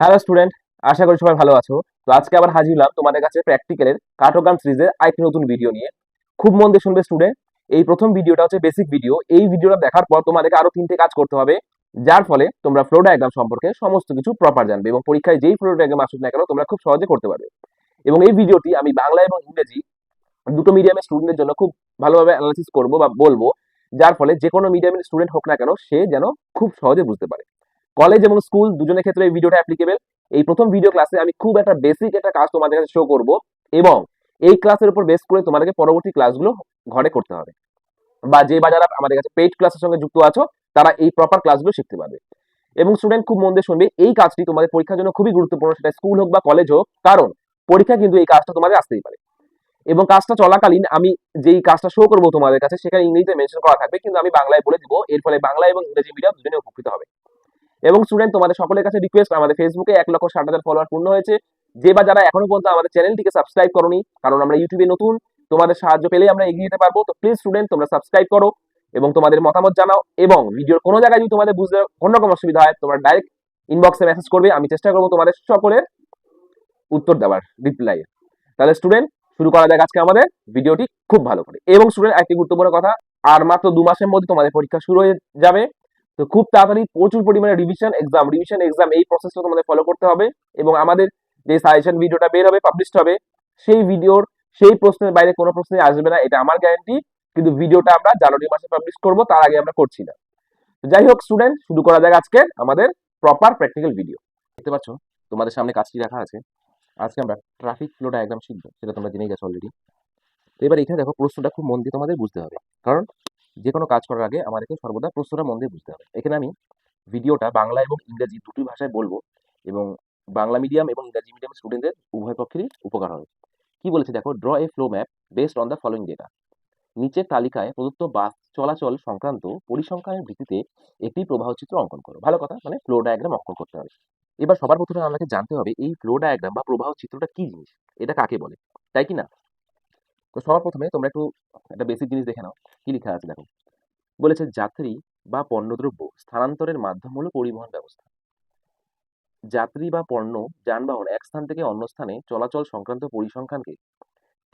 Hello student আশা করি সবাই ভালো আছো। তো আজকে আবার হাজির হলাম তোমাদের কাছে প্র্যাকটিক্যালের কাটোগ্রাম সিরিজের আরেকটি নতুন ভিডিও নিয়ে। খুব মন দিয়ে শুনবে স্টুডেন্ট এই প্রথম ভিডিওটা হচ্ছে বেসিক ভিডিও এই ভিডিওটা দেখার পর তোমাদেরকে আরও তিনটে কাজ করতে হবে। যার ফলে তোমরা ফ্লো ডায়াগ্রাম সম্পর্কে সমস্ত কিছু প্রপার জানবে এবং পরীক্ষায় যেই ফ্লো ডায়াগ্রাম আসুক না কেন তোমরা খুব সহজে করতে পারবে। এবং এই ভিডিওটি আমি বাংলা এবং ইংরেজি দুটো মিডিয়ামের স্টুডেন্টের জন্য খুব ভালোভাবে অ্যানালাইসিস করব বা বলব। যার ফলে যে কোনো মিডিয়ামের স্টুডেন্ট হোক না কেন সে যেন খুব সহজে বুঝতে পারে। কলেজ এবং স্কুল দুজনের ক্ষেত্রে এই ভিডিওটা অ্যাপ্লিকেবল এই প্রথম ভিডিও ক্লাসে আমি খুব একটা বেসিক একটা কাজ তোমাদের কাছে শো করব এবং এই ক্লাসের উপর বেস করে তোমাদেরকে পরবর্তী ক্লাসগুলো ঘরে করতে হবে। বা যে বা যারা আমাদের কাছে পেইড ক্লাসের সঙ্গে যুক্ত আছো, তারা এই প্রপার ক্লাসগুলো শিখতে পারবে। এবং স্টুডেন্ট খুব মন দিয়ে শুনবে, এই কাজটি তোমাদের পরীক্ষার জন্য খুবই গুরুত্বপূর্ণ, সেটা স্কুল হোক বা কলেজ হোক, কারণ পরীক্ষা কিন্তু এই কাজটা তোমাদের আসতেই পারে। এবং কাজটা চলাকালীন আমি যেই কাজটা শো করব তোমাদের কাছে, সেখানে ইংরেজিতে মেনশন করা থাকবে, কিন্তু আমি বাংলায় বলে দিব, এর ফলে বাংলা এবং ইংরেজি মিডিয়াম দুজনে উপকৃত হবে। এবং স্টুডেন্ট তোমাদের সকলের কাছে রিকোয়েস্ট আমাদের ফেসবুকে এক লক্ষ ষাট হাজার ফলোয়ার পূর্ণ হয়েছে। যে বা যারা এখনও পর্যন্ত আমাদের চ্যানেলটিকে সাবস্ক্রাইব করোনি, কারণ আমরা ইউটিউবে নতুন, তোমাদের সাহায্য পেলেই আমরা এগিয়ে যেতে পারব। তো প্লিজ স্টুডেন্ট তোমরা সাবস্ক্রাইব করো এবং তোমাদের মতামত জানাও এবং ভিডিওর কোনো জায়গায় যদি তোমাদের বুঝতে কোনো রকম অসুবিধা হয়, তোমরা ডাইরেক্ট ইনবক্সে মেসেজ করবে। আমি চেষ্টা করব তোমাদের সকলের উত্তর দেওয়ার রিপ্লাই তাহলে স্টুডেন্ট শুরু করা যাক আজকে আমাদের ভিডিওটি খুব ভালো করে। এবং স্টুডেন্ট একটি গুরুত্বপূর্ণ কথা, আর মাত্র দু মাসের মধ্যে তোমাদের পরীক্ষা শুরু হয়ে যাবে। তো খুব তাড়াতাড়ি প্রচুর পরিমাণে রিভিশন এক্সাম রিভিশন এক্সাম এই প্রসেসটা তোমাদের ফলো করতে হবে এবং আমাদের যে সাজেশন ভিডিওটা বের হবে পাবলিশ হবে, সেই ভিডিওর সেই প্রশ্নের বাইরে কোনো প্রশ্নই আসবে না, এটা আমার গ্যারান্টি কিন্তু ভিডিওটা আমরা জানুয়ারি মাসে পাবলিশ করব, তার আগে আমরা করছি না। যাই হোক স্টুডেন্ট শুরু করা যাক আজকে আমাদের প্রপার প্র্যাকটিক্যাল ভিডিও দেখতে পাচ্ছ, তোমাদের সামনে কাজটি রাখা আছে। আজকে আমরা ট্রাফিক ফ্লো ডায়াগ্রাম শিখব সেটা তোমরা জেনেই গেছো অলরেডি এবার এখানে দেখো, প্রশ্নটা খুব মন দিয়ে তোমাদের বুঝতে হবে। কারণ যে কোনো কাজ করার আগে আমাদেরকে সর্বদা প্রশ্নটা মন দিয়ে বুঝতে হবে। এখানে আমি ভিডিওটা বাংলা এবং ইংরেজি দুটি ভাষায় বলব এবং বাংলা মিডিয়াম এবং ইংরাজি মিডিয়াম স্টুডেন্টদের উভয় পক্ষেরই উপকার হবে। কি বলেছে দেখো? Draw a flow map based on the following data নিচের তালিকায় প্রদত্ত বাস চলাচল সংক্রান্ত পরিসংখ্যানের ভিত্তিতে একটি প্রবাহ চিত্র অঙ্কন করো। ভালো কথা মানে ফ্লো ডায়াগ্রাম অঙ্কন করতে হবে। এবার সবার প্রথমে আমাকে জানতে হবে এই ফ্লো ডায়াগ্রাম বা প্রবাহ চিত্রটা কি জিনিস? এটা কাকে বলে? তাই কি না? তো সবার প্রথমে তোমরা একটু একটা বেসিক জিনিস দেখে নাও। কি লেখা আছে দেখো? বলেছে, যাত্রী বা পণ্যদ্রব্য স্থানান্তরের মাধ্যম হলো পরিবহন ব্যবস্থা। যাত্রী বা পণ্য, যানবাহন এক স্থান থেকে অন্য স্থানে চলাচল সংক্রান্ত পরিসংখ্যানকে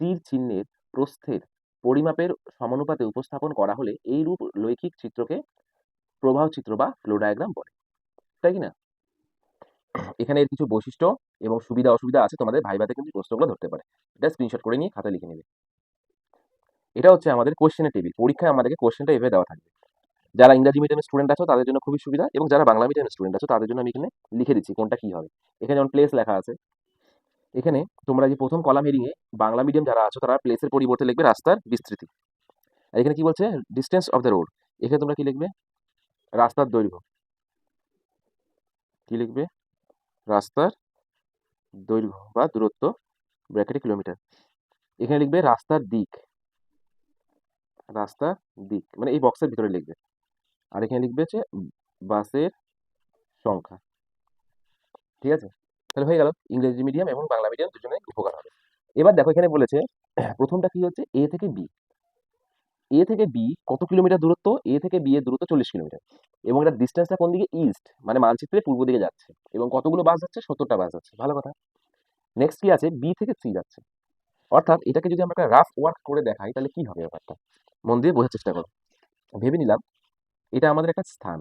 তীর চিহ্নের প্রস্থের পরিমাপের সমানুপাতে উপস্থাপন করা হলে এই রূপ লৈখিক চিত্রকে প্রবাহ চিত্র বা ফ্লো ডায়াগ্রাম বলে। তাই কি না? এখানে এর কিছু বৈশিষ্ট্য এবং সুবিধা অসুবিধা আছে তোমাদের ভাইভাতে কিন্তু প্রশ্নগুলো ধরতে পারে। এটা স্ক্রিনশট করে নিয়ে খাতায় লিখে নেবে। এটা হচ্ছে আমাদের কোশ্চেনের টেবিল পরীক্ষায় আমাদেরকে কোশ্চেনটা এভাবে দেওয়া থাকবে। যারা ইংরাজি মিডিয়ামের স্টুডেন্ট আছো, তাদের জন্য খুবই সুবিধা এবং যারা বাংলা মিডিয়ামের স্টুডেন্ট আছো, তাদের জন্য আমি এখানে লিখে দিচ্ছি কোনটা কি হবে। এখানে যেমন প্লেস লেখা আছে। এখানে তোমরা যে প্রথম কলাম হেডিংয়ে বাংলা মিডিয়াম যারা আছো, তারা প্লেসের পরিবর্তে লিখবে রাস্তার বিস্তৃতি। আর এখানে কি বলছে? ডিস্টেন্স অফ দ্য রোড এখানে তোমরা কি লিখবে? রাস্তার দৈর্ঘ্য। কি লিখবে? রাস্তার দৈর্ঘ্য বা দূরত্ব ব্র্যাকেটে কিলোমিটার এখানে লিখবে রাস্তার দিক। রাস্তার দিক মানে এই বক্সের ভিতরে লিখবে। আর এখানে লিখবে হচ্ছে বাসের সংখ্যা। ঠিক আছে? তাহলে হয়ে গেল। ইংরেজি মিডিয়াম এবং বাংলা মিডিয়াম দুজনেই উপকার হবে। এবার দেখো এখানে বলেছে, প্রথমটা কি হচ্ছে? এ থেকে বি এ থেকে বি কত কিলোমিটার দূরত্ব? এ থেকে বি এর দূরত্ব চল্লিশ কিলোমিটার। এবং এটা ডিস্টেন্সটা কোন দিকে? ইস্ট মানে মানচিত্রে পূর্ব দিকে যাচ্ছে। এবং কতগুলো বাস যাচ্ছে? সত্তরটা বাস যাচ্ছে। ভালো কথা। নেক্সট কি আছে? বি থেকে সি যাচ্ছে। অর্থাৎ এটাকে যদি আমরা একটা রাফ ওয়ার্ক করে দেখাই, তাহলে কি হবে ব্যাপারটা? মন দিয়ে বোঝার চেষ্টা করো। ভেবে নিলাম, এটা আমাদের একটা স্থান।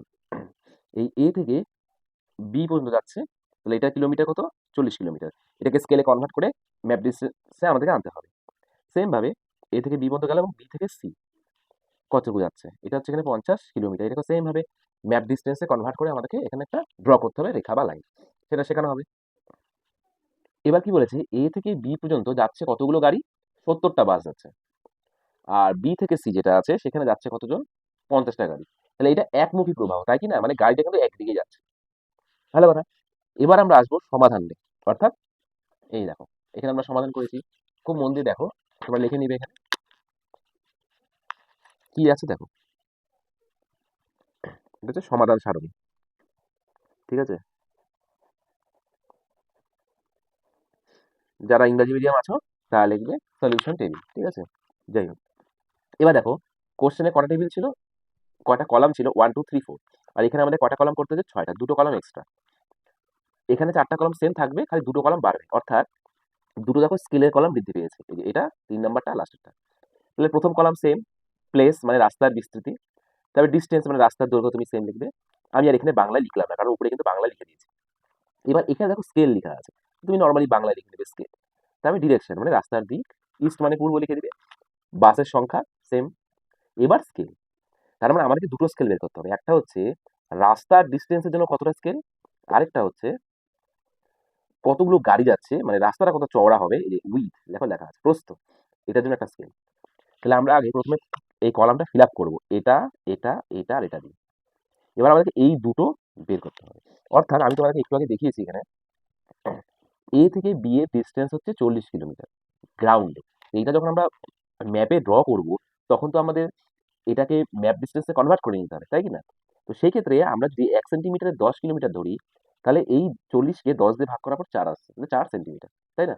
এই এ থেকে বি পর্যন্ত যাচ্ছে, তাহলে এটা কিলোমিটার কত? চল্লিশ কিলোমিটার। এটাকে স্কেলে কনভার্ট করে ম্যাপ ডিস্টেন্সে আমাদেরকে আনতে হবে। সেমভাবে এ থেকে বি পর্যন্ত গেল এবং বি থেকে সি কতটুকু যাচ্ছে? এটা হচ্ছে এখানে পঞ্চাশ কিলোমিটার। এটাকে সেমভাবে ম্যাপ ডিস্টেন্সে কনভার্ট করে আমাদেরকে এখানে একটা ড্র করতে হবে, রেখা বা লাইন সেটা শেখানো হবে। এবার কি বলেছে? এ থেকে বি পর্যন্ত যাচ্ছে কতগুলো গাড়ি? সত্তরটা বাস যাচ্ছে। আর বি থেকে সি যেটা আছে, সেখানে যাচ্ছে কতজন? পঞ্চাশটা গাড়ি। তাহলে এটা একমুখী প্রবাহ, তাই কি না? মানে গাড়িটা কিন্তু একদিকে যাচ্ছে। ভালো কথা। এবার আমরা আসব সমাধান নিয়ে। অর্থাৎ এই দেখো, এখানে আমরা সমাধান করেছি। খুব মন দিয়ে দেখো। তোমরা লিখে নিবে এখানে। কি আছে দেখো। এটা হচ্ছে সমাধান সারণী। ঠিক আছে? যারা ইংরাজি মিডিয়াম আছো, তারা লিখবে সলিউশন টেবিল ঠিক আছে? যাই হোক। এবার দেখো কোশ্চেনে কটা টেবিল ছিল? কয়টা কলাম ছিল? ওয়ান টু থ্রি ফোর আর এখানে আমাদের কটা কলাম করতে হচ্ছে? ছয়টা। দুটো কলাম এক্সট্রা এখানে চারটা কলাম সেম থাকবে, খালি দুটো কলাম বাড়বে। অর্থাৎ দুটো দেখো স্কেলের কলাম বৃদ্ধি পেয়েছে। এটা, তিন নাম্বারটা লাস্টেরটা তাহলে প্রথম কলাম সেম প্লেস মানে রাস্তার বিস্তৃতি, তারপরে ডিস্টেন্স মানে রাস্তার দৈর্ঘ্য তুমি সেম লিখবে। আমি আর এখানে বাংলায় লিখলাম না, কারণ উপরে কিন্তু বাংলা লিখে দিয়েছি। এবার এখানে দেখো স্কেল লেখা আছে, তুমি নর্মালি বাংলায় লিখে দেবে স্কেল তারপরে ডিরেকশন মানে রাস্তার দিক ইস্ট মানে পূর্ব লিখে দিবে বাসের সংখ্যা সেম এবার স্কেল তার মানে আমাদেরকে দুটো স্কেল বের করতে হবে। একটা হচ্ছে রাস্তার ডিস্টেন্সের জন্য কতটা স্কেল আরেকটা হচ্ছে কতগুলো গাড়ি যাচ্ছে মানে রাস্তাটা কত চওড়া হবে উইথ দেখো লেখা আছে, প্রস্থ, এটার জন্য একটা স্কেল তাহলে আমরা আগে প্রথমে এই কলামটা ফিল আপ করব। এটা এটা এটা আর এটা দিয়ে। এবার আমাদেরকে এই দুটো বের করতে হবে। অর্থাৎ আমি তোমাদেরকে একটু আগে দেখিয়েছি এখানে, এ থেকে বি এর ডিস্টেন্স হচ্ছে চল্লিশ কিলোমিটার গ্রাউন্ডে এইটা যখন আমরা ম্যাপে ড্র করব, তখন তো আমাদের এটাকে ম্যাপ ডিস্টেন্সে কনভার্ট করে নিতে হবে, তাই কি না? তো সেই ক্ষেত্রে আমরা যদি এক সেন্টিমিটারে দশ কিলোমিটার ধরি, তাহলে এই চল্লিশকে দশ দিয়ে ভাগ করার পর চার আসছে তাহলে চার সেন্টিমিটার তাই না?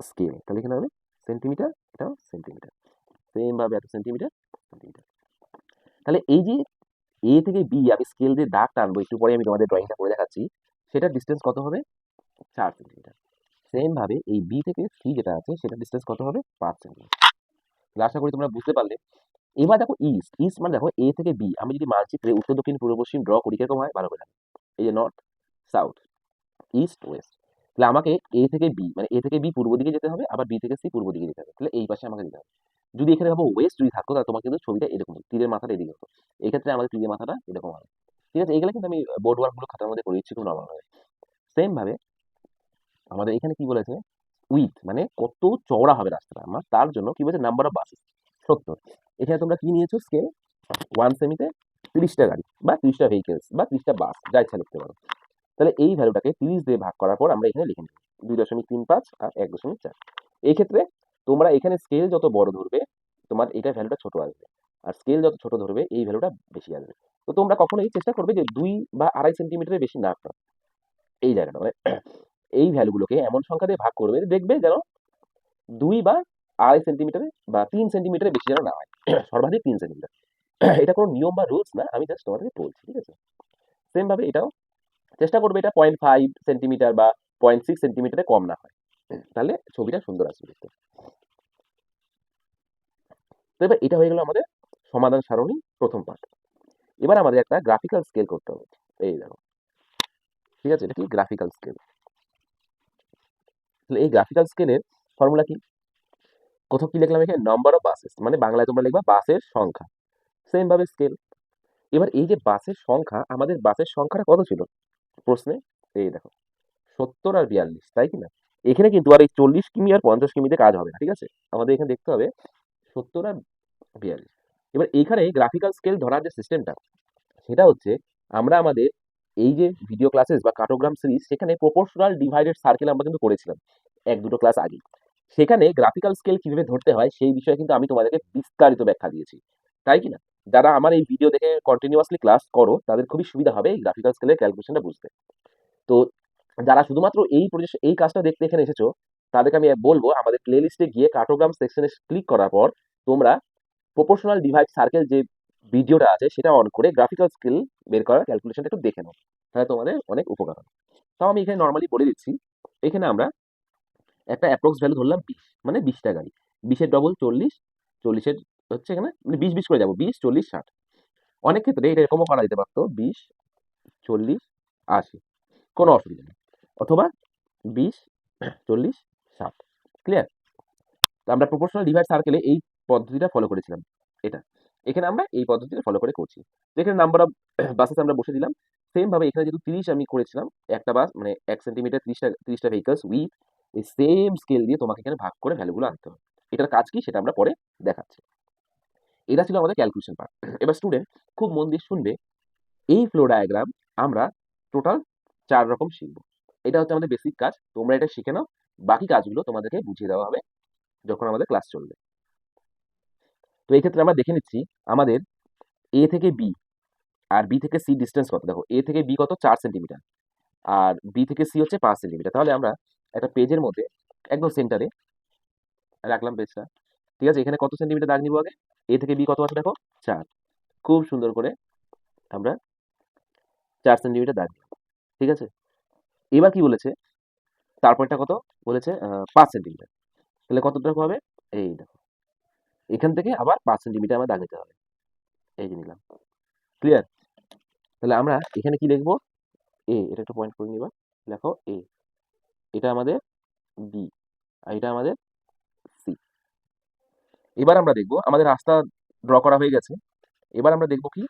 স্কেল তাহলে এখানে হবে সেন্টিমিটার এটাও সেন্টিমিটার সেম ভাবে এত সেন্টিমিটার সেন্টিমিটার তাহলে এই যে এ থেকে বি আমি স্কেল দিয়ে দাগ টানবো, একটু পরে আমি তোমাদের ড্রয়িংটা করে দেখাচ্ছি, সেটার ডিস্টেন্স কত হবে? চার সেন্টিমিটার সেম ভাবে এই বি থেকে সি যেটা আছে, সেটার ডিস্টেন্স কত হবে? পাঁচ সেন্টিমিটার আশা করি তোমরা বুঝতে পারলে। এবার দেখো ইস্ট ইস্ট মানে দেখো এ থেকে বি আমি যদি মানচিত্রে উত্তর, দক্ষিণ, পূর্ব, পশ্চিম ড্র করি, কীরকম হয়? ভালো করে। এই যে নর্থ সাউথ ইস্ট ওয়েস্ট তাহলে আমাকে এ থেকে বি মানে এ থেকে বি পূর্ব দিকে যেতে হবে, আবার বি থেকে সি পূর্ব দিকে যেতে হবে। তাহলে এই পাশে আমাকে যেতে হবে। যদি এখানে ভাবো ওয়েস্ট যদি থাকতো, তাহলে তোমার কিন্তু ছবিটা এরকম। তীরের মাথাটা এদিকে হতো। এই ক্ষেত্রে আমাদের তীরের মাথাটা এরকম হবে। ঠিক আছে? এগুলো কিন্তু আমি বোর্ড ওয়ার্কগুলো খাতার মধ্যে করে দিচ্ছি খুব নর্মাল ভাবে সেম ভাবে আমাদের এখানে কি বলেছে? উইথ মানে কত চওড়া হবে রাস্তাটা। আমার তার জন্য কি বলছে? নাম্বার অফ বাসেস সত্তর। এখানে তোমরা কি নিয়েছো? স্কেল ওয়ান সেমিতে তিরিশটা গাড়ি, বা তিরিশটা ভেহিকেলস বা তিরিশটা বাস যা ইচ্ছা লিখতে পারো। তাহলে এই ভ্যালুটাকে তিরিশ দিয়ে ভাগ করার পর আমরা এখানে লিখে নেব। দুই দশমিক তিন পাঁচ আর এক দশমিক চার। এই ক্ষেত্রে তোমরা এখানে স্কেল যত বড় ধরবে, তোমার এটা ভ্যালুটা ছোট আসবে। আর স্কেল যত ছোট ধরবে, এই ভ্যালুটা বেশি আসবে। তো তোমরা কখনোই চেষ্টা করবে যে দুই বা আড়াই সেন্টিমিটারের বেশি না এই জায়গাটা মানে এই ভ্যালুগুলোকে এমন সংখ্যা দিয়ে ভাগ করবে দেখবে যেন দুই বা আড়াই সেন্টিমিটারে বা তিন সেন্টিমিটারের বেশি যেন না হয়। সর্বাধিক তিন সেন্টিমিটার এটা কোনো নিয়ম বা রুলস না, আমি জাস্ট তোমাদেরকে বলছি, ঠিক আছে? সেম ভাবে এটাও। চেষ্টা করবে এটা পয়েন্ট ফাইভ সেন্টিমিটার বা পয়েন্ট সিক্স সেন্টিমিটারে কম না হয়। তাহলে ছবিটা সুন্দর আসবে দেখতে। তো এবার এটা হয়ে গেল আমাদের সমাধান সারণী প্রথম পার্ট এবার আমাদের একটা গ্রাফিক্যাল স্কেল করতে হবে। এই দেখো। ঠিক আছে? এটা কি গ্রাফিক্যাল স্কেল তাহলে এই গ্রাফিক্যাল স্কেলের ফর্মুলা কি? কোথাও কি লিখলাম এখানে? নাম্বার অফ বাসেস মানে বাংলায় তোমরা লিখবা বাসের সংখ্যা। সেম ভাবে স্কেল এবার এই যে বাসের সংখ্যা, আমাদের বাসের সংখ্যাটা কত ছিল? প্রশ্নে? এই দেখো। সত্তর আর বিয়াল্লিশ, তাই কি না? এখানে কিন্তু আর এই চল্লিশ কিমি আর পঞ্চাশ কিমিতে কাজ হবে না, ঠিক আছে? আমাদের এখানে দেখতে হবে সত্তর আর বিয়াল্লিশ। এবার এইখানে গ্রাফিক্যাল স্কেল ধরার যে সিস্টেমটা সেটা হচ্ছে আমরা আমাদের এই যে ভিডিও ক্লাসেস বা কার্টোগ্রাম সিরিজ সেখানে প্রপোর্শনাল ডিভাইডেড সার্কেল আমরা কিন্তু করেছিলাম এক দুটো ক্লাস আগে সেখানে গ্রাফিক্যাল স্কেল কীভাবে ধরতে হয়, সেই বিষয়ে কিন্তু আমি তোমাদেরকে বিস্তারিত ব্যাখ্যা দিয়েছি। তাই কি না? যারা আমার এই ভিডিও দেখে কন্টিনিউয়াসলি ক্লাস করো, তাদের খুবই সুবিধা হবে এই গ্রাফিক্যাল স্কেলের ক্যালকুলেশনটা বুঝতে। তো যারা শুধুমাত্র এই এই কাজটা দেখতে এখানে এসেছ, তাদেরকে আমি বলব আমাদের প্লে লিস্টে গিয়ে কার্টোগ্রাম সেকশনে ক্লিক করার পর তোমরা প্রপোর্শনাল ডিভাইড সার্কেল যে ভিডিওটা আছে সেটা অন করে গ্রাফিক্যাল স্কিল বের করার ক্যালকুলেশনটা একটু দেখে নাও। তাহলে তোমাদের অনেক উপকার হবে। তাও আমি এখানে নর্মালি বলে দিচ্ছি, এখানে আমরা একটা অ্যাপ্রক্স ভ্যালু ধরলাম বিশ মানে বিশটা গাড়ি। বিশের ডবল চল্লিশ, চল্লিশের হচ্ছে এখানে মানে বিশ বিশ করে যাব, বিশ, চল্লিশ, ষাট। অনেক ক্ষেত্রে এটা এরকমও করা যেতে পারতো, বিশ, চল্লিশ, আশি। কোনো অসুবিধা নেই। অথবা বিশ, চল্লিশ, ষাট। ক্লিয়ার তো আমরা প্রপোর্শনাল ডিভাইড সার্কেলে এই পদ্ধতিটা ফলো করেছিলাম। এটা। এখানে আমরা এই পদ্ধতিটা ফলো করে করছি। তো এখানে নাম্বার অফ বাসেস আমরা বসে দিলাম। সেম ভাবে এখানে যেহেতু তিরিশ আমি করেছিলাম, একটা বাস মানে এক সেন্টিমিটার তিরিশটা তিরিশটা ভেহিকলস উইথ এই সেম স্কেল দিয়ে তোমাকে এখানে ভাগ করে ভ্যালুগুলো আনতে হবে। এটার কাজ কি? সেটা আমরা পরে দেখাচ্ছি। এটা ছিল আমাদের ক্যালকুলেশন পার্ট এবার স্টুডেন্ট খুব মন দিয়ে শুনবে, এই ফ্লো ডায়াগ্রাম আমরা টোটাল চার রকম শিখব। এটা হচ্ছে আমাদের বেসিক কাজ। তোমরা এটা শিখে নাও। বাকি কাজগুলো তোমাদেরকে বুঝিয়ে দেওয়া হবে যখন আমাদের ক্লাস চলবে। তো এই ক্ষেত্রে আমরা দেখে নিচ্ছি আমাদের এ থেকে বি আর বি থেকে সি ডিস্টেন্স কত? দেখো এ থেকে বি কত? চার সেন্টিমিটার আর বি থেকে সি হচ্ছে পাঁচ সেন্টিমিটার তাহলে আমরা একটা পেজের মধ্যে, একদম সেন্টারে রাখলাম পেজটা। ঠিক আছে, এখানে কত সেন্টিমিটার দাগ নিব আগে? এ থেকে বি কত আছে দেখো? চার। খুব সুন্দর করে আমরা চার সেন্টিমিটার দাগ ঠিক আছে? এবার কি বলেছে? তারপরটা কত? বলেছে পাঁচ সেন্টিমিটার তাহলে কতটুকু হবে? এই দেখো। এখান থেকে আবার পাঁচ সেন্টিমিটার আমার দাগ নিতে হবে। এই যে নিলাম। ক্লিয়ার তাহলে আমরা এখানে কি লিখব এ এটা একটা পয়েন্ট করে নিবা। দেখো এ এটা আমাদের বি আর এটা আমাদের সি এবার আমরা দেখব, আমাদের রাস্তা ড্র করা হয়ে গেছে। এবার আমরা দেখব কি?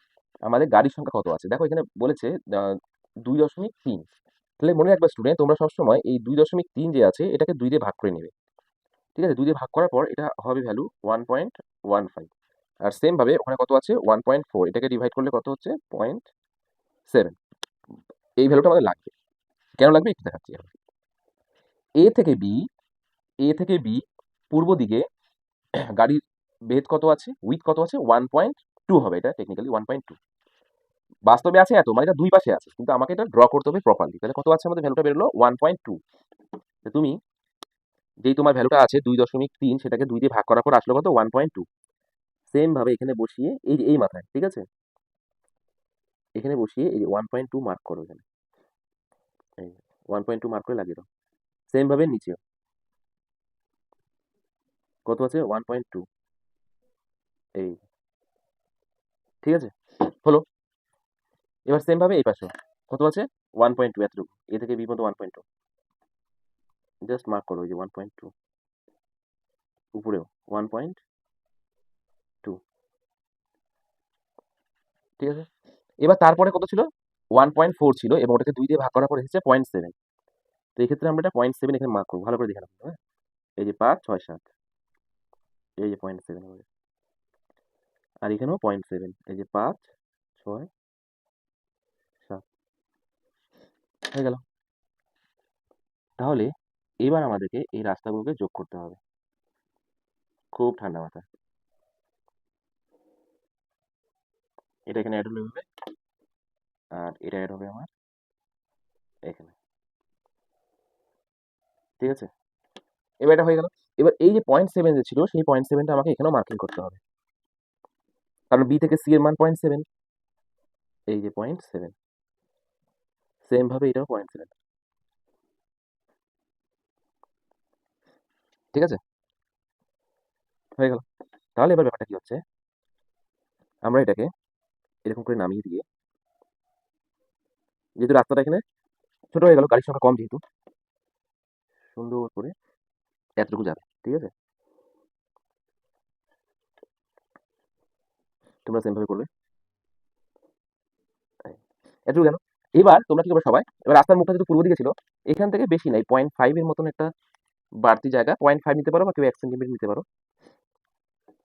আমাদের গাড়ির সংখ্যা কত আছে? দেখো, এখানে বলেছে দুই দশমিক তিন। তাহলে মনে রাখবে স্টুডেন্ট তোমরা সবসময় এই দুই দশমিক তিন যে আছে, এটাকে দুই দিয়ে ভাগ করে নেবে। ঠিক আছে? দুই দিয়ে ভাগ করার পর এটা হবে value one point one five আর সেম ভাবে ওখানে কত আছে? ওয়ান পয়েন্ট ফোর এটাকে ডিভাইড করলে কত হচ্ছে? পয়েন্ট সেভেন এই ভ্যালুটা আমাদের লাগবে। কেন লাগবে? একটু দেখাচ্ছি এ থেকে বি এ থেকে বি পূর্ব দিকে গাড়ির বেদ কত আছে? উইথ কত আছে? ওয়ান পয়েন্ট টু হবে এটা টেকনিক্যালি ওয়ান পয়েন্ট টু বাস্তবে আছে এত মানে এটা দুই পাশে আছে, কিন্তু আমাকে এটা ড্র করতে হবে প্রপারলি তাহলে কত আছে? আমাদের ভ্যালুটা বেরোলো ওয়ান পয়েন্ট টু তুমি যেই তোমার ভ্যালুটা আছে দুই দশমিক তিন, সেটাকে দুই দিয়ে ভাগ করার পর আসলো কত? ওয়ান পয়েন্ট টু সেম ভাবে এখানে বসিয়ে, এই এই মাথায়, ঠিক আছে? এখানে বসিয়ে এই যে ওয়ান পয়েন্ট টু মার্ক করো এখানে। এই ওয়ান পয়েন্ট টু মার্ক করে লাগিয়ে দাও। সেম ভাবে নিচেও। কত আছে? ওয়ান পয়েন্ট টু এই। ঠিক আছে? হলো। এবার সেম ভাবে এই পাশেও কত আছে? ওয়ান পয়েন্ট টু এতটুকু এ থেকে বি পর্যন্ত one point two just mark করো এই যে ওয়ান পয়েন্ট টু উপরেও ওয়ান পয়েন্ট টু ঠিক আছে? এবার তারপরে কত ছিল? ওয়ান পয়েন্ট ফোর ছিল এবং ওটাকে দুই দিয়ে ভাগ করার পর এসেছে পয়েন্ট সেভেন তো এই ক্ষেত্রে আমরা এটা পয়েন্ট সেভেন এখানে মার্ক করব। ভালো করে দেখে রাখব হ্যাঁ? এই যে পাঁচ, ছয়, সাত। এই যে পয়েন্ট সেভেন আমাদের আর এখানেও পয়েন্ট সেভেন এই যে পাঁচ, ছয় সাত হয়ে গেল। তাহলে এবার আমাদেরকে এই রাস্তাগুলোকে যোগ করতে হবে। খুব ঠান্ডা মাথা। এটা এখানে অ্যাড হবে। আর এটা অ্যাড হবে আমার এখানে। ঠিক আছে? এবার এটা হয়ে গেল। এবার এই যে পয়েন্ট সেভেন যে ছিল, সেই পয়েন্ট সেভেনটা আমাকে এখানেও মার্কিং করতে হবে। কারণ বি থেকে সি এর মান পয়েন্ট সেভেন এই যে পয়েন্ট সেভেন সেম ভাবে এটাও পয়েন্ট সেভেন ঠিক আছে? হয়ে গেল। তাহলে এবার ব্যাপারটা কি হচ্ছে? আমরা এটাকে এরকম করে নামিয়ে দিয়ে, যেহেতু রাস্তাটা এখানে ছোট হয়ে গেল, গাড়ির সংখ্যা কম যেহেতু, সুন্দর করে এতটুকু যাবে, ঠিক আছে? তোমরা সেম ভাবে করবে। এতটুকু কেন? এবার তোমরা কি করবে সবাই? এবার রাস্তার মুখটা যেহেতু পূর্ব দিকে ছিল, এখান থেকে বেশি নাই পয়েন্ট ফাইভ এর মতন একটা বাড়তি জায়গা। পয়েন্ট ফাইভ নিতে পারো বা কেউ এক সেন্টিমিটার নিতে পারো।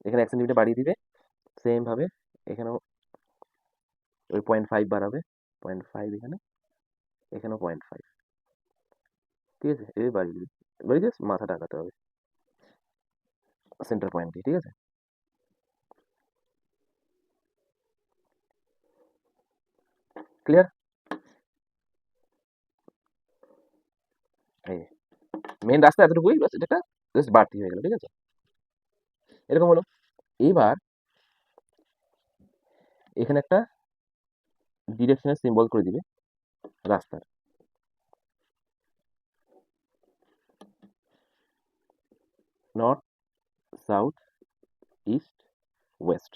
এখানে এক সেন্টিমিটার বাড়িয়ে দিবে। সেম ভাবে এখানেও ওই পয়েন্ট ফাইভ বাড়াবে। পয়েন্ট ফাইভ এখানে, এখানেও পয়েন্ট ফাইভ ঠিক আছে? এবার বাড়িয়ে দিবে। বাড়িয়ে মাথাটা আঁকাতে হবে। সেন্টার পয়েন্ট দিয়ে, ঠিক আছে? ক্লিয়ার এই মেন রাস্তা এতটুকুই বাস এটা জাস্ট বাড়তি হয়ে গেল, ঠিক আছে? এরকম হলো। এবার এখানে একটা ডিরেকশনের সিম্বল করে দিবে, রাস্তার। নর্থ সাউথ ইস্ট ওয়েস্ট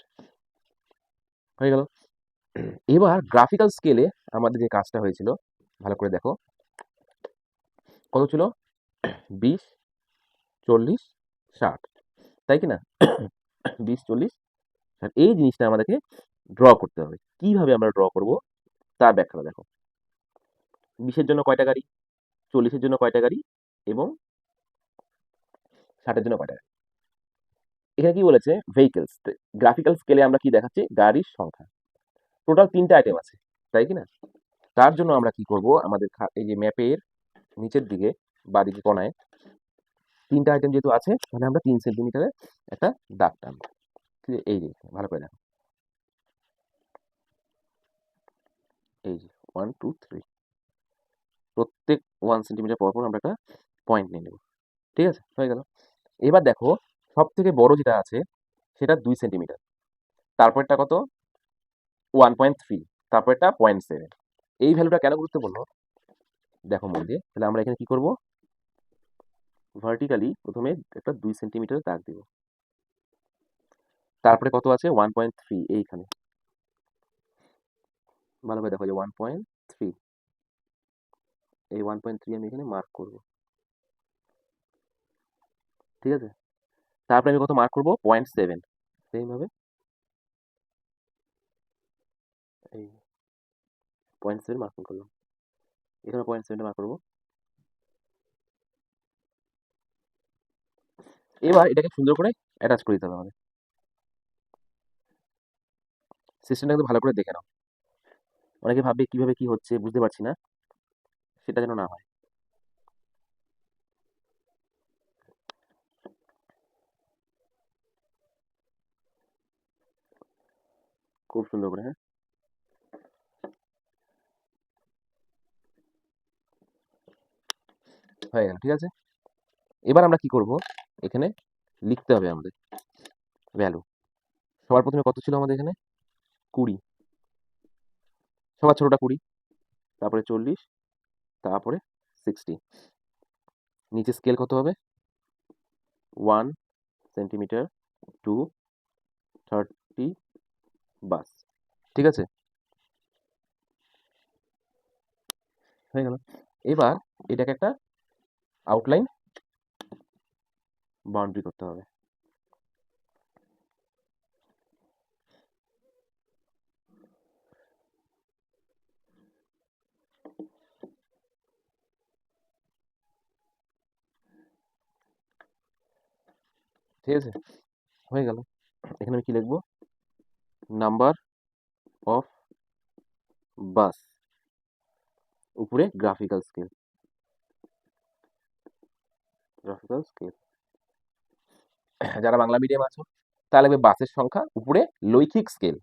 হয়ে গেল। এবার গ্রাফিক্যাল স্কেলে আমাদের যে কাজটা হয়েছিল, ভালো করে দেখো। কত ছিল? বিশ, চল্লিশ, ষাট। তাই কি না? বিশ, চল্লিশ, ষাট। এই জিনিসটা আমাদেরকে ড্র করতে হবে। কীভাবে আমরা ড্র করব? তার ব্যাখ্যাটা দেখো। বিশের জন্য কয়টা গাড়ি? চল্লিশের জন্য কয়টা গাড়ি? এবং ষাটের জন্য কয়টা গাড়ি? এখানে কি বলেছে? ভেহিকেলস গ্রাফিক্যাল স্কেলে আমরা কি দেখাচ্ছি? গাড়ির সংখ্যা। টোটাল তিনটে আইটেম আছে। তাই কি না? তার জন্য আমরা কি করব? আমাদের এই যে ম্যাপের নিচের দিকে বাড়ির কোনায়, তিনটা আইটেম যেহেতু আছে, তাহলে আমরা তিন সেন্টিমিটারে একটা দাগ টানবো। এই যে, ভালো করে দেখো। এই যে ওয়ান টু থ্রি প্রত্যেক ওয়ান সেন্টিমিটার পর পর আমরা একটা পয়েন্ট নিয়ে নেব। ঠিক আছে? হয়ে গেল। এবার দেখো সব থেকে বড় যেটা আছে, সেটা দুই সেন্টিমিটার তারপরটা কত? ওয়ান পয়েন্ট থ্রি তারপরটা পয়েন্ট সেভেন এই ভ্যালুটা কেন গুরুত্বপূর্ণ? দেখো মন দিয়ে তাহলে আমরা এখানে কি করব? ভার্টিক্যালি প্রথমে একটা দুই সেন্টিমিটার দাগ দিব। তারপরে কত আছে? ওয়ান পয়েন্ট থ্রি এইখানে। ভালোভাবে দেখো যে ওয়ান পয়েন্ট থ্রি এই ওয়ান পয়েন্ট থ্রি আমি এখানে মার্ক করব। ঠিক আছে? তারপরে আমি কত মার্ক করব? পয়েন্ট সেভেন সেইভাবে এই পয়েন্ট সেভেন মার্ক করলাম। এখানে পয়েন্ট সেভেন মার্ক করব। এবার এটাকে সুন্দর করে অ্যাটাচ করে দিতে হবে আমাদের। সিস্টেমটা কিন্তু ভালো করে দেখে নাও। অনেকে ভাববে কীভাবে কি হচ্ছে বুঝতে পারছি না। সেটা যেন না হয়। খুব সুন্দর করে হ্যাঁ? হয়ে গেল, ঠিক আছে? এবার আমরা কি করব? এখানে লিখতে হবে আমাদের ভ্যালু সবার প্রথমে কত ছিল আমাদের এখানে? কুড়ি। সবার ছোটটা কুড়ি, তারপরে চল্লিশ, তারপরে সিক্সটি নিচে স্কেল কত হবে? One centimetre to thirty bus ঠিক আছে? হয়ে গেল। এবার এটাকে একটা আউটলাইন বাউন্ডারি করতে হবে। ঠিক আছে, হয়ে গেল। এখানে আমি কি লিখব? নাম্বার অফ বাস উপরে গ্রাফিক্যাল স্কেল গ্রাফিক্যাল স্কেল যারা বাংলা মিডিয়াম আছো, তারা লাগবে বাসের সংখ্যা উপরে লৈখিক স্কেল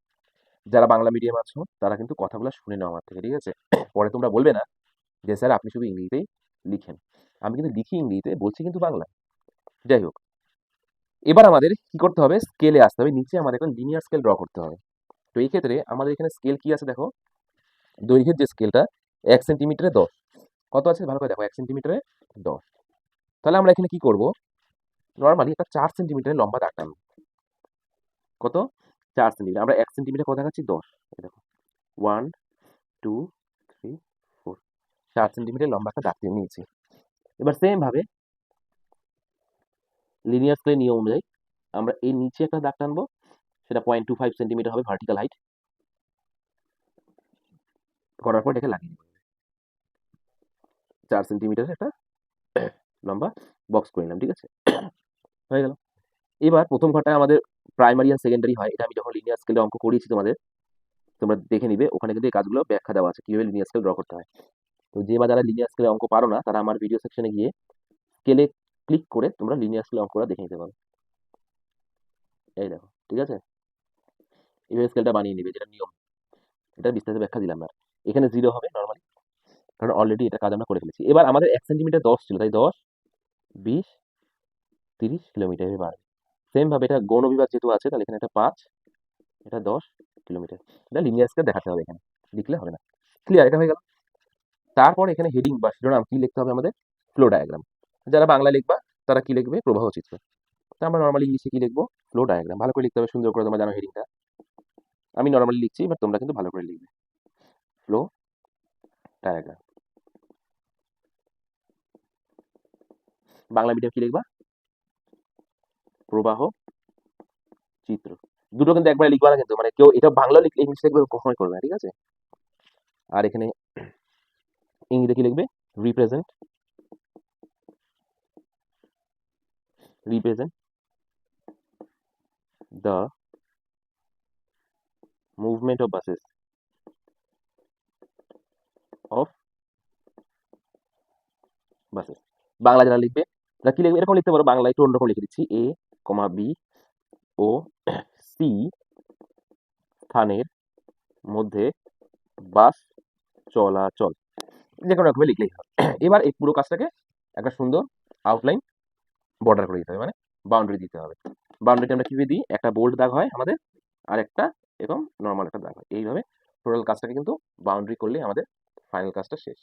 যারা বাংলা মিডিয়াম আছো, তারা কিন্তু কথাগুলো শুনে নাও আমার থেকে, ঠিক আছে? পরে তোমরা বলবে না যে, স্যার, আপনি শুধু ইংরেজিতেই লিখেন। আমি কিন্তু লিখি ইংরেজিতে, বলছি কিন্তু বাংলা যাই হোক, এবার আমাদের কি করতে হবে? স্কেলে আসতে হবে। নিচে আমাদের এখন লিনিয়ার স্কেল ড্র করতে হবে। তো এই ক্ষেত্রে আমাদের এখানে স্কেল কি আছে দেখো? দৈর্ঘ্যের যে স্কেলটা এক সেন্টিমিটারে দশ। কত আছে? ভালো করে দেখো, এক সেন্টিমিটারে দশ। তাহলে আমরা এখানে কি করব? নর্মালি একটা চার সেন্টিমিটারের লম্বা দাগ টানবো। কত? চার সেন্টিমিটার আমরা এক সেন্টিমিটার কত দেখাচ্ছি? দশ। দেখো। ওয়ান টু থ্রি ফোর চার সেন্টিমিটার লম্বা একটা দাগ টেনে নিয়েছি। এবার সেম ভাবে লিনিয়ার স্কেলের নিয়ম অনুযায়ী আমরা এই নিচে একটা দাগ টানবো। সেটা পয়েন্ট টু ফাইভ সেন্টিমিটার হবে ভার্টিক্যাল হাইট করার পর এটাকে লাগিয়ে দেবো। চার সেন্টিমিটার একটা লম্বা বক্স করে নিলাম, ঠিক আছে? হয়ে গেল। এবার প্রথম ঘরটা আমাদের প্রাইমারি আর সেকেন্ডারি হয়। এটা আমি যখন লিনিয়ার স্কেলে অঙ্ক করিয়েছি তোমাদের, তোমরা দেখে নিবে, ওখানে কিন্তু এই কাজগুলো ব্যাখ্যা দেওয়া আছে, কীভাবে লিনিয়ার স্কেল ড্র করতে হয়। তো যে বা যারা লিনিয়ার স্কেলে অঙ্ক পারো না, তারা আমার ভিডিও সেকশনে গিয়ে স্কেলে ক্লিক করে তোমরা লিনিয়ার স্কেলে অঙ্কটা দেখে নিতে পারো। এই দেখো, ঠিক আছে? এইভাবে স্কেলটা বানিয়ে নিবে, যেটা নিয়ম। এটা বিস্তারিত ব্যাখ্যা দিলাম আর। এখানে জিরো হবে নর্মালি কারণ অলরেডি এটা কাজ আমরা করে ফেলেছি। এবার আমাদের এক সেন্টিমিটার দশ ছিল, তাই দশ বিশ, তিরিশ কিলোমিটার বাড়বে সেমভাবে এটা গৌণ বিভাগ যেহেতু আছে, তাহলে এখানে একটা পাঁচ, এটা দশ কিলোমিটার। এটা লিনিয়ার স্কেল দেখাতে হবে এখানে। লিখলে হবে না। ক্লিয়ার এটা হয়ে গেল। তারপর এখানে হেডিং বা শিরোনাম কি লিখতে হবে আমাদের? ফ্লো ডায়াগ্রাম যারা বাংলা লিখবা, তারা কি লিখবে? প্রবাহ চিত্র। তা আমরা নর্মালি ইংলিশে কি লিখব? ফ্লো ডায়াগ্রাম ভালো করে লিখতে হবে, সুন্দর করে তোমরা জানো হেডিংটা আমি নর্মালি লিখছি বাট তোমরা কিন্তু ভালো করে লিখবে। ফ্লো ডায়াগ্রাম বাংলা মিডিয়াম কি লিখবা? প্রবাহ চিত্র। দুটো কিন্তু একবারে লিখবা না কিন্তু মানে কেউ এটা বাংলা লিখলে ইংলিশ লিখবে কখনোই করবে ঠিক আছে? আর এখানে ইংরেজিতে কি লিখবে? Represent represent the movement of buses of buses Bangla যারা লিখবে তারা কি এরকম লিখতে পারো বাংলা একটু অন্যরকম লিখে দিচ্ছি এ কমা বি ও সি স্থানের মধ্যে বাস চলাচল। যে কোনো রকমে লিখলেই এবার এই পুরো কাজটাকে একটা সুন্দর আউটলাইন বর্ডার করে দিতে হবে মানে বাউন্ডারি দিতে হবে। বাউন্ডারিটা আমরা কীভাবে দিই? একটা বোল্ড দাগ হয় আমাদের, আর একটা এরকম নর্মাল একটা দাগ হয়। এইভাবে টোটাল কাজটাকে কিন্তু বাউন্ডারি করলে আমাদের ফাইনাল কাজটা শেষ।